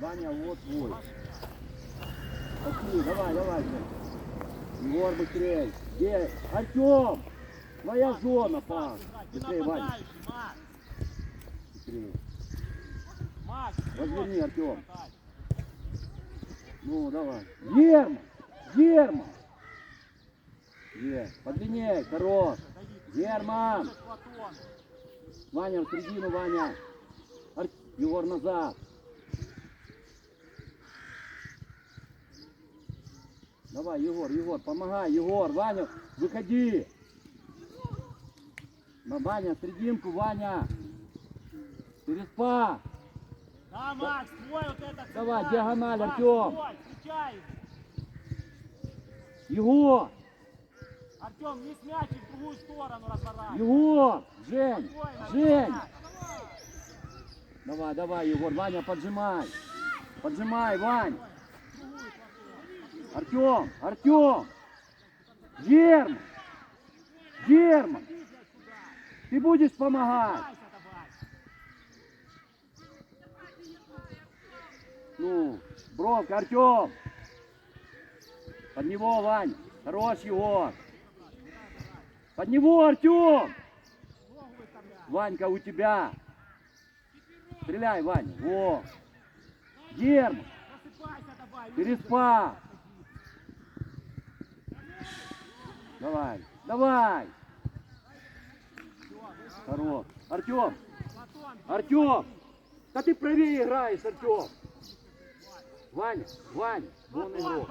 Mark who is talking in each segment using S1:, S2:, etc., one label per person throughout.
S1: Ваня, вот твой. Пошли, давай, давай. Егор, быстрей. Где? Артем! Твоя зона, пас.
S2: Ты
S1: Быстрей, Ваня. Быстрее. Разверни, Артем. Ну, давай. Герман! Герман! Е, подлиннее, хорош. Герман! Ваня, в середину, Ваня. Ар- Егор назад. Давай, Егор, Егор, помогай, Егор, Ваня, выходи. На Ваня, серединку, Ваня. Переспа.
S2: Да, Макс, твой вот этот.
S1: Давай, диагональ,
S2: Макс,
S1: Артем.
S2: твой, встречай его.
S1: Егор,
S2: Артем, не с мячик в другую сторону разворачивай.
S1: Егор, Жень,
S2: Спокойно,
S1: Жень. Давай, давай, Егор, Ваня, поджимай. Поджимай, Вань. Артем, Артем. Герман. Герман. Ты будешь помогать. Ну, бровка, Артем. Под него, Вань. Хорош, Егор. Под него, Артем. Ванька, у тебя. Стреляй, Ваня. Во. Герман.
S2: Просыпайся давай.
S1: Давай. Хорош. Артем, Артем. Да ты правее играешь, Артем. Ваня, Ваня, вон игрок.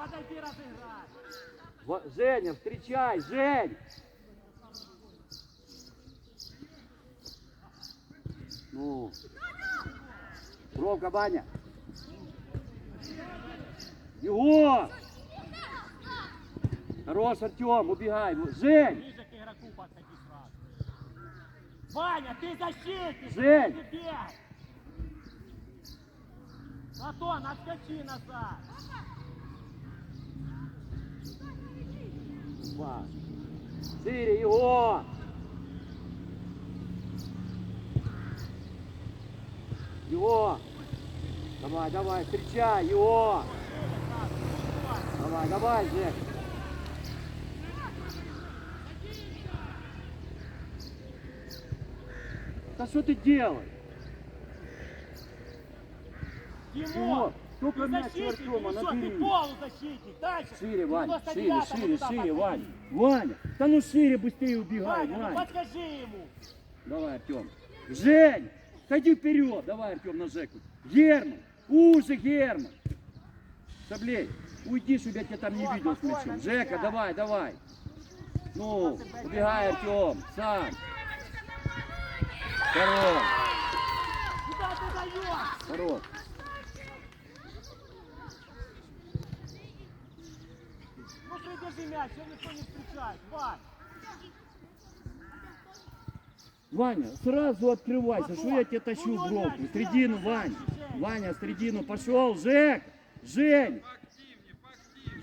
S1: Женя, встречай, Жень. Ну. Бровка, Ваня. Егор. Хорош, Артем, убегай. Жень.
S2: Ближе к игроку подходи сразу. Ваня, ты защитник.
S1: Жень.
S2: ты. Платон, отскочи назад.
S1: Два. Шире, Егор. Егор. Давай, давай, встречай, Егор. Давай, давай, Жек. Да что ты делаешь?
S2: Тимур,
S1: только
S2: ты
S1: мяч
S2: защитник,
S1: Артема,
S2: или что, ты полузащитник. Дальше.
S1: Шире, Ваня, шире,
S2: 99-му
S1: шире, шире. Ваня. Ваня, да ну шире, быстрее убегай,
S2: Ваня, ну
S1: Ваня.
S2: подскажи ему.
S1: Давай, Артем. Жень, ходи вперед. Давай, Артем, на Жеку. Герман, уже Герман. Саблей, уйди, чтобы я тебя там не
S2: Вот,
S1: видел с мячом. Жека, давай, давай. Ну, убегай, Артем, сам. Хорош,
S2: Куда ты даешь?
S1: хорош.
S2: Ну придержи мяч, его никто не встречает. Вань,
S1: Ваня, сразу открывайся, что я тебя тащу в бровку. Средину, Вань. Ваня, средину пошел. Жек, Жень.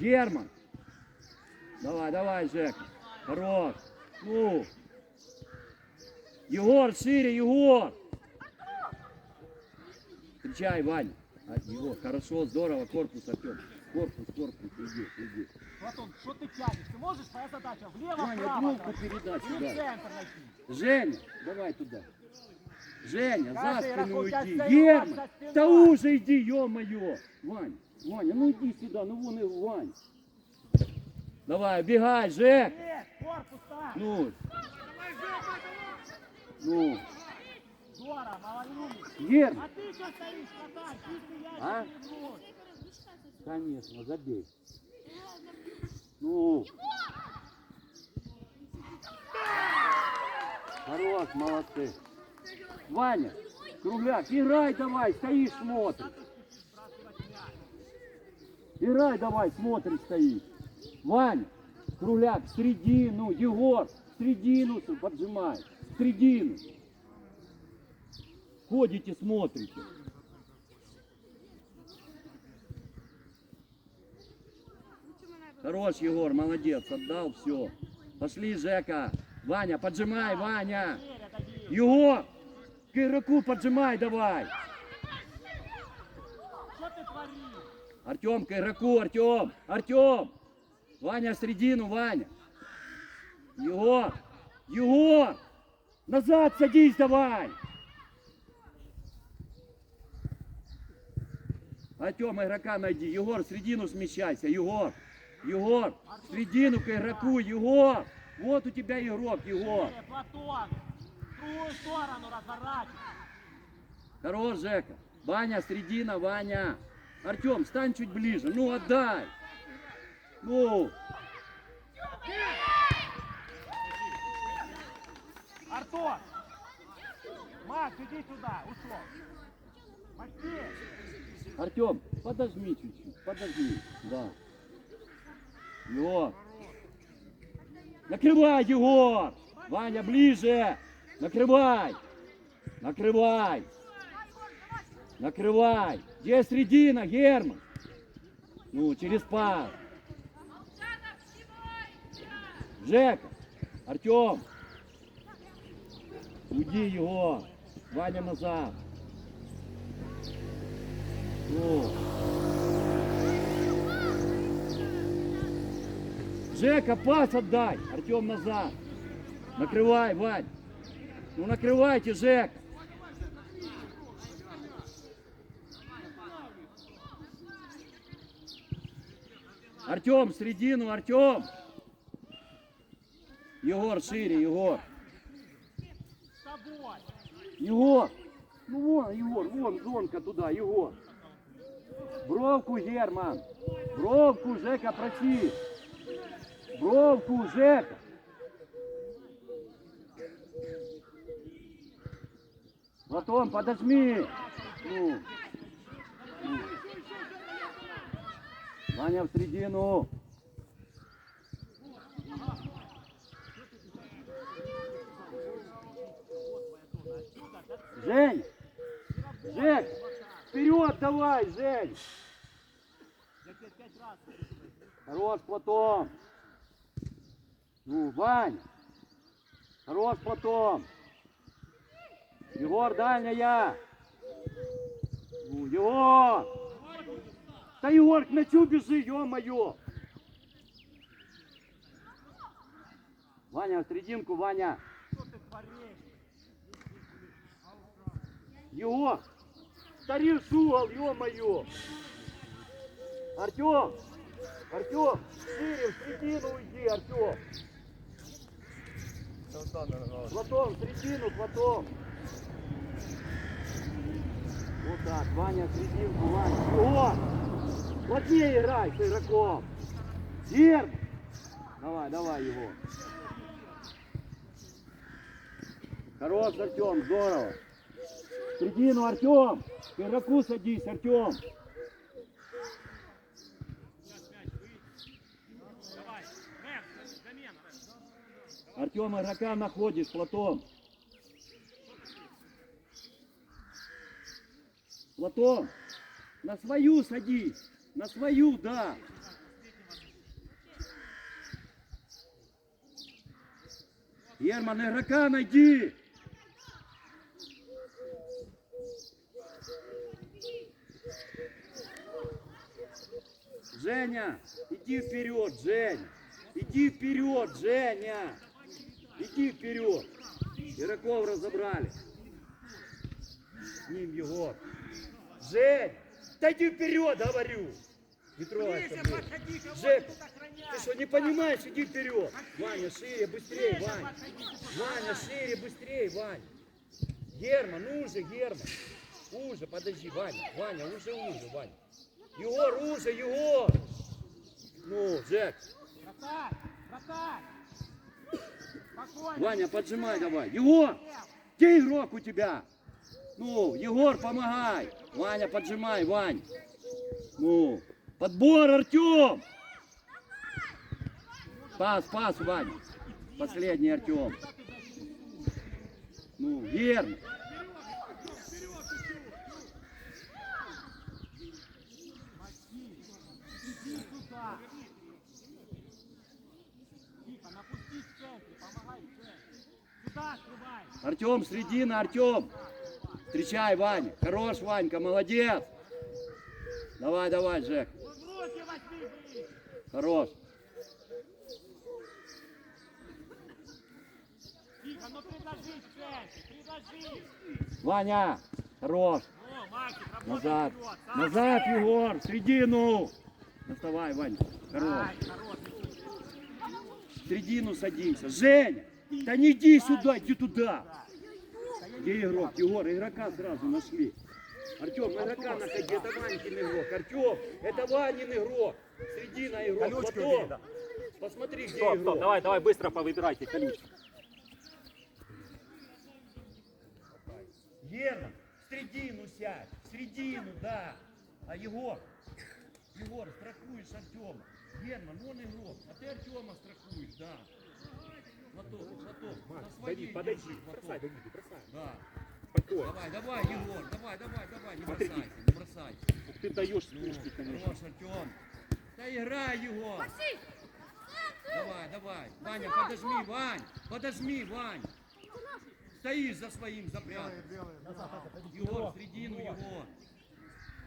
S1: Герман. Давай, давай, Жек. Хорош. Ну. Егор, шире, Егор. Встречай, Вань. А, Егор, хорошо, здорово, корпус, Артем. Корпус, корпус, иди, иди.
S2: Платон, что ты тянешь? Ты можешь? Твоя задача влево,
S1: Ваня,
S2: вправо.
S1: передач
S2: Или
S1: сюда. Женя, давай туда. Женя, за
S2: Каждый
S1: спину иди.
S2: стоит
S1: Герман,
S2: за спиной.
S1: да уже иди, ё-моё. Вань, Ваня, ну иди сюда, ну вон и Вань. Давай, убегай, Жек.
S2: Нет, корпус так.
S1: Ну. Ну,
S2: молодец.
S1: Герман,
S2: А ты что стоишь, ящик
S1: А? конечно, забей. Ну. Хорош, молодцы. Ваня, кругляк, играй давай, стоишь, смотришь. Играй давай, смотришь, стоишь. Ваня, кругляк, в середину, Егор, в середину поджимай, в середину. Ходите, смотрите. Хорош, Егор, молодец, отдал, все. Пошли, Жека. Ваня, поджимай, Ваня. Егор, к игроку поджимай давай. Артем к игроку, Артем, Артем. Ваня в середину, Ваня. Егор, Егор, назад садись давай. Артем, игрока найди. Егор, в середину смещайся. Егор, Егор, в середину к игроку, Егор. Вот у тебя игрок, Егор.
S2: Э, Платон, другую сторону разворачивай.
S1: Хорош, Жека. Ваня, средина, Ваня. Артем, стань чуть ближе. Ну, отдай. Ну,
S2: Артур! Макс, иди сюда, ушел. Максим!
S1: Артем, подожми чуть-чуть. Подожми. Да. Егор. Накрывай, Егор. Ваня, ближе. Накрывай. Накрывай. Накрывай. Где средина, Герман? Ну, через пас. Жека, Артем. Уйди, Егор. Ваня назад. Ну. Жека, пас отдай. Артем назад. Накрывай, Вань. Ну накрывайте, Жек. Артем, в середину, Артем. Егор, шире, Егор. Егор! Ну вон, Егор, вон зонка туда, Егор. Бровку, Герман. Бровку, Жека, проси. Бровку, Жека. Платон, подожми. Ну. Ваня в середину. Жень! Жень! Вперед давай, Жень! Хорош, Платон! Ну, Вань! Хорош, Платон! Егор, дальняя! Ну, Егор! Да Егор, к мячу бежи, ё-моё! Ваня, в серединку, Ваня!
S2: Что ты творишь?
S1: Егор! Старин угол, ё-моё! Артем! Артем! Шире, в середину уйди, Артем! Платон, в середину, Платон! Вот так, Ваня, в серединку, Ваня! Егор! Плотнее играй с игроком! Герм! Давай, давай его! Хорош, Артем, здорово! В середину, Артем! Игроку садись, Артем! Артем, игрока находишь, Платон. Платон, на свою садись. На свою, да. Герман, игрока найди. Женя, иди вперед, Женя. Иди вперед, Женя. Иди вперед. Игроков разобрали. С ним Егор. Жень, да иди вперед, говорю. Не
S2: кого
S1: Жек,
S2: ты
S1: что, не понимаешь? Иди вперед. Ваня, шире, быстрее,
S2: Ближе
S1: Ваня. шире, быстрее, Ваня. Герман, уже, Герман. Уже, подожди, Ваня. Ваня, уже, уже, Ваня. Егор, уже, Егор. Ну, Жек.
S2: Вратарь, вратарь. Спокойно.
S1: Ваня, поджимай давай. Егор, где игрок у тебя? Ну, Егор, помогай. Ваня, поджимай, Вань. Ну, подбор, Артем. Пас, пас, Ваня. Последний Артем. Ну, верно.
S2: Иди сюда. Тихо, напусти в центре, помогай в центре. Сюда открывай.
S1: Артем, средина, Артем. Встречай, Ваня. Хорош, Ванька, молодец. Давай, давай, Жек. Хорош.
S2: Тихо, ну.
S1: Ваня, хорош. Назад. Назад, Егор, в середину. Доставай, Вань. Хорош. В середину садимся. Женя, да не иди сюда, иди туда. Где игрок? Егор, игрока сразу нашли. Артем, игрока находи, это Ванькин игрок. Артем, это Ванин игрок. Середина игрок.
S3: Колючки
S1: Потом.
S3: убери, да.
S1: Посмотри, где
S3: Стоп, стоп,
S1: игрок.
S3: давай, давай, быстро повыбирайте колючки.
S1: Герман, в середину сядь. В середину, да. А Егор, Егор, страхуешь Артема. Герман, он игрок, а ты Артема страхуешь, да. Платок, на своей
S3: Давид, подойди, бросай,
S1: платок.
S3: Давид, бросай.
S1: Да.
S3: Спокойно.
S1: Давай, давай, Егор, давай, давай, давай, не
S3: Смотри.
S1: бросайся, не бросайся.
S3: Ух Ты даешь
S1: Ну,
S3: спички, конечно.
S1: хорош, Артем. Да играй, Егор. Давай, давай. Ваня, подожми, Вань. Подожми, Вань. Стоишь за своим запрятан. Егор, в середину, Егор.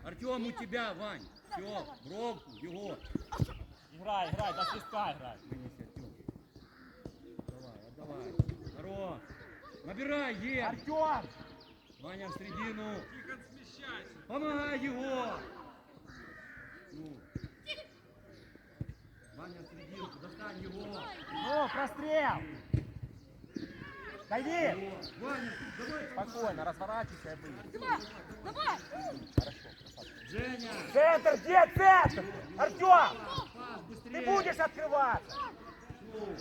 S1: Артем, у тебя, Вань. Все, бровку, Егор.
S2: Играй, играй, до свистка играй.
S1: Давай. Хорош. Набирай, Ер.
S2: Артем!
S1: Ваня, в середину. Помогай, Егор. Ну. Ваня, в середину. Достань Егор.
S2: Ну, прострел! Дойди!
S1: Ваня, давай.
S3: Спокойно, разворачивайся и выйди.
S4: Давай!
S3: Хорошо, красавчик.
S1: Женя.
S2: Центр, где центр? Артем! Ты будешь открываться!
S1: Ну.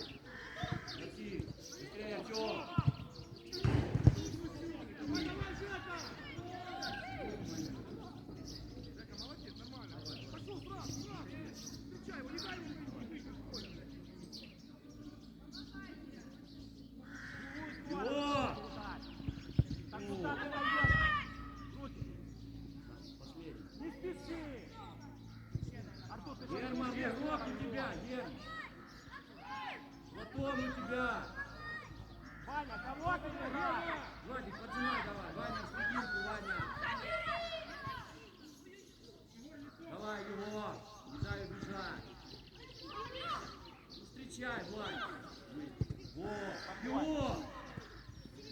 S1: Лети. Быстрее, Артем. Егор.
S2: Так куда ты дойдешь? Руки. Не спеши! Артур, ты что,
S1: Герман,
S2: не будешь
S1: игрок у тебя, Герман. Платон у тебя.
S2: Ваня, кого ты играешь?
S1: Владик, поджимай давай. Ваня, в серединку, Ваня. Давай, его. Не дай убежать. Ну, встречай, Владик. Во, его.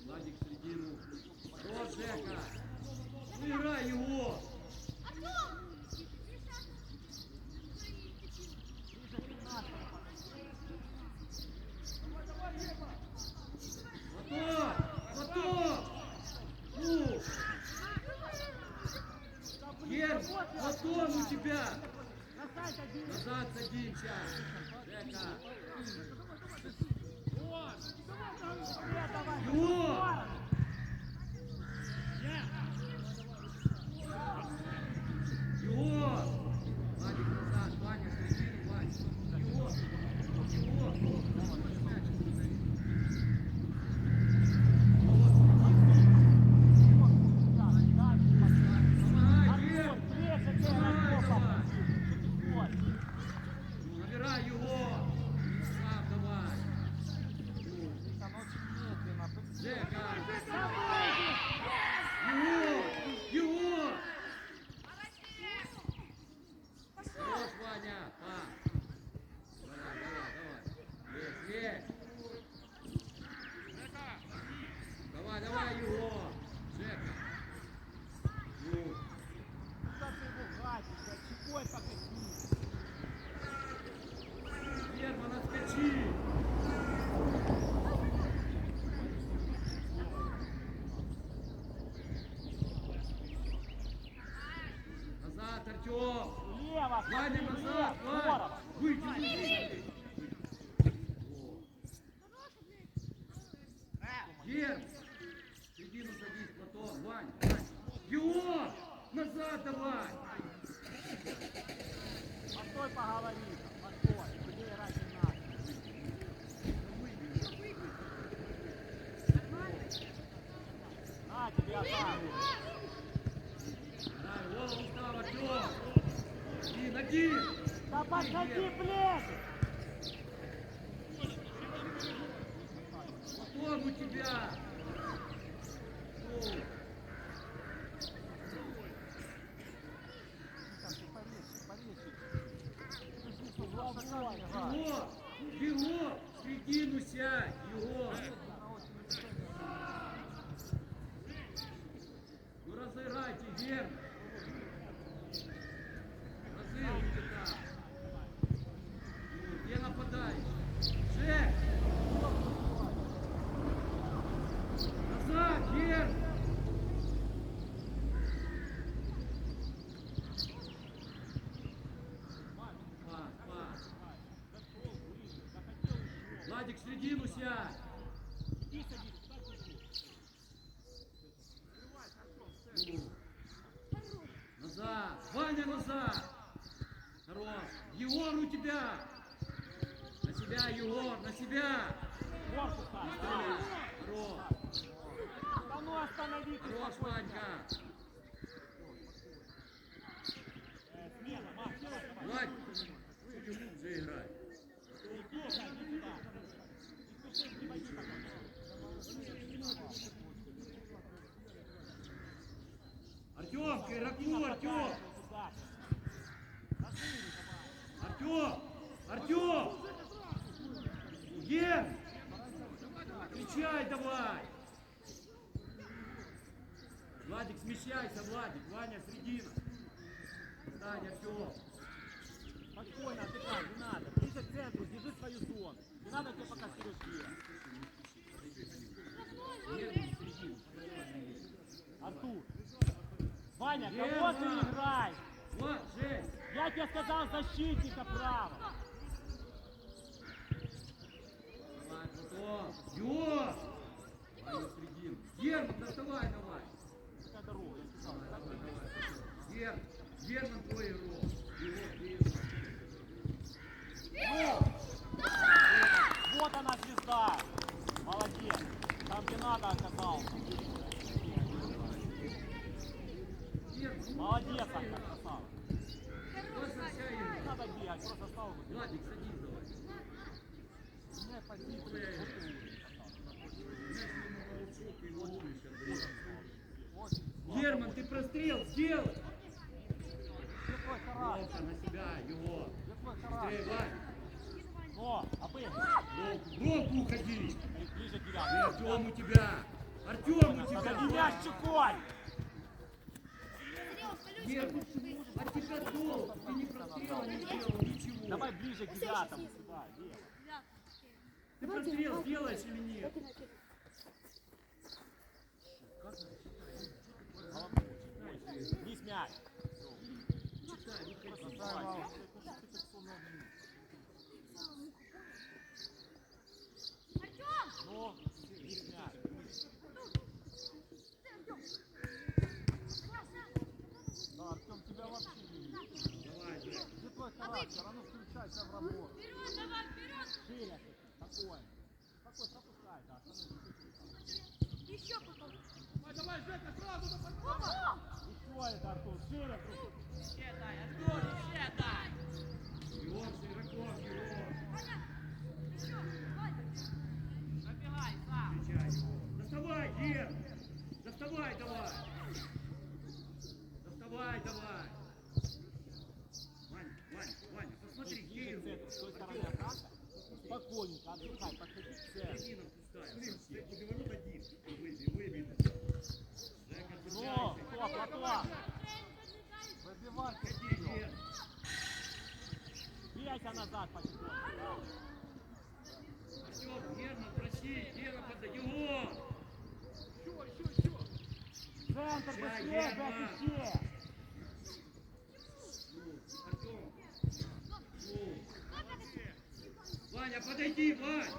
S1: Владик, в середину. Вот, Жека. Ну, играй его. Платон, Платон. Ну. Платон у тебя. Назад садимся. Жека. Его. Его. Madem Его! В середину сядь! Его! Ну разыграйте, Герман! Разыгрывайте там! Ну, где нападающий? Жек! Назад, Герман! Пас, пас. Владик, в середину сядь! Назад! Ваня, назад! Хорош! Егор у тебя! На себя, Егор, на себя! Хорош!
S2: Ну.
S1: Хорош, Ванька!
S2: Э, Смело, Макс, давай, давай.
S1: Владик! Уже играй!
S2: Иди, Жень, иди сюда. Не спеши, не пойди пока.
S1: Игроку, Артем! Артем! Артем! Ген! Кричай давай! Владик, смещайся, Владик. Ваня, середина. Стань, Артем.
S2: Спокойно, отдыхай, не надо. Ближе к центру, держи свою зону. Не надо тебе пока вперед бегать. Артур. Ваня, кого ты играешь?
S1: Вот, Жесть.
S2: Я тебе сказал защитника право.
S1: Середину. Герман, доставай давай. Герман, Герман твой игрок.
S2: Вот она звезда. Молодец. Там где надо оказался.
S1: Герман,
S2: Молодец, Анка, красава. Не надо бегать, просто стал бы.
S1: Владик, садись давай. Ловишь, Андрей.
S2: Вот.
S1: Герман, ты прострел сделай!
S2: Твой характер?
S1: На себя, его! Быстрее,
S2: характер? Но, обыгрывай.
S1: Ловко, Ловко уходи!
S2: Ближе к.
S1: Артем у тебя! Артем у тебя!
S2: мяч чекой.
S1: Герман, от тебя долго! Ты не прострела, не сделал ничего!
S2: Давай ближе к девятому сюда.
S1: Ты прострел сделаешь или нет?
S2: Вниз мяч.
S1: Читай, выходи!
S2: Давай. Ну, вниз мяч. Да, Артем, тебя вообще не видно.
S1: Давай,
S2: Характер? Ну включайся в работу. Шире, спокойно. Спокойно, пропускай, да.
S4: Еще потом.
S2: Еще это, Артур, шире, друг.
S1: Егор с игроком, Егор! Встречай его! Доставай, Гер! Доставай давай! Доставай давай! Ваня, Ваня, Ваня, посмотри, где
S2: Ближе
S1: его?
S2: к центру, с той стороны
S1: Артем,
S2: атака. Спокойненько, отдыхай, подходи к центру.
S1: Середину пускай, совсем. Ты говорю, один. Выбей, выбей. Жека,
S2: Ну,
S1: отвечайся.
S2: стоп, Платон. Выбивай,
S1: Ходи, Гер!
S2: Бейся назад потихоньку.
S1: Артем, Герман, проси, Гера, подай. Егор!
S2: Центр,
S1: Ща,
S2: быстрее,
S1: Герман.
S2: быстрее.
S1: Ну, Артем. Ну. Ваня, подойди, Вань!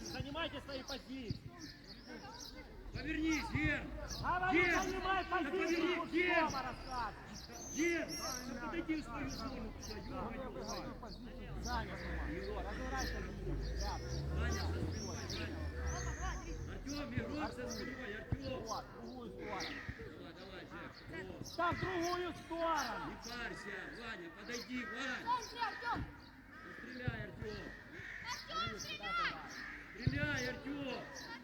S2: занимайте свои позиции.
S1: Повернись, Вер!
S2: Давай,
S1: Вер!
S2: занимай позицию!
S1: Вер! Вер! Подойди в свою зону туда,
S2: Юра, не
S1: убивай! Саня, разворачивайся! Саня, Артем, Мирон, заспевай, Артем!
S2: Вот, другую сторону!
S1: Давай, давай, Вер!
S2: Там другую сторону!
S1: Не парься, Ваня, подойди, Ваня! Стреляй, Артем! Артем, стреляй! Стреляй, Артем!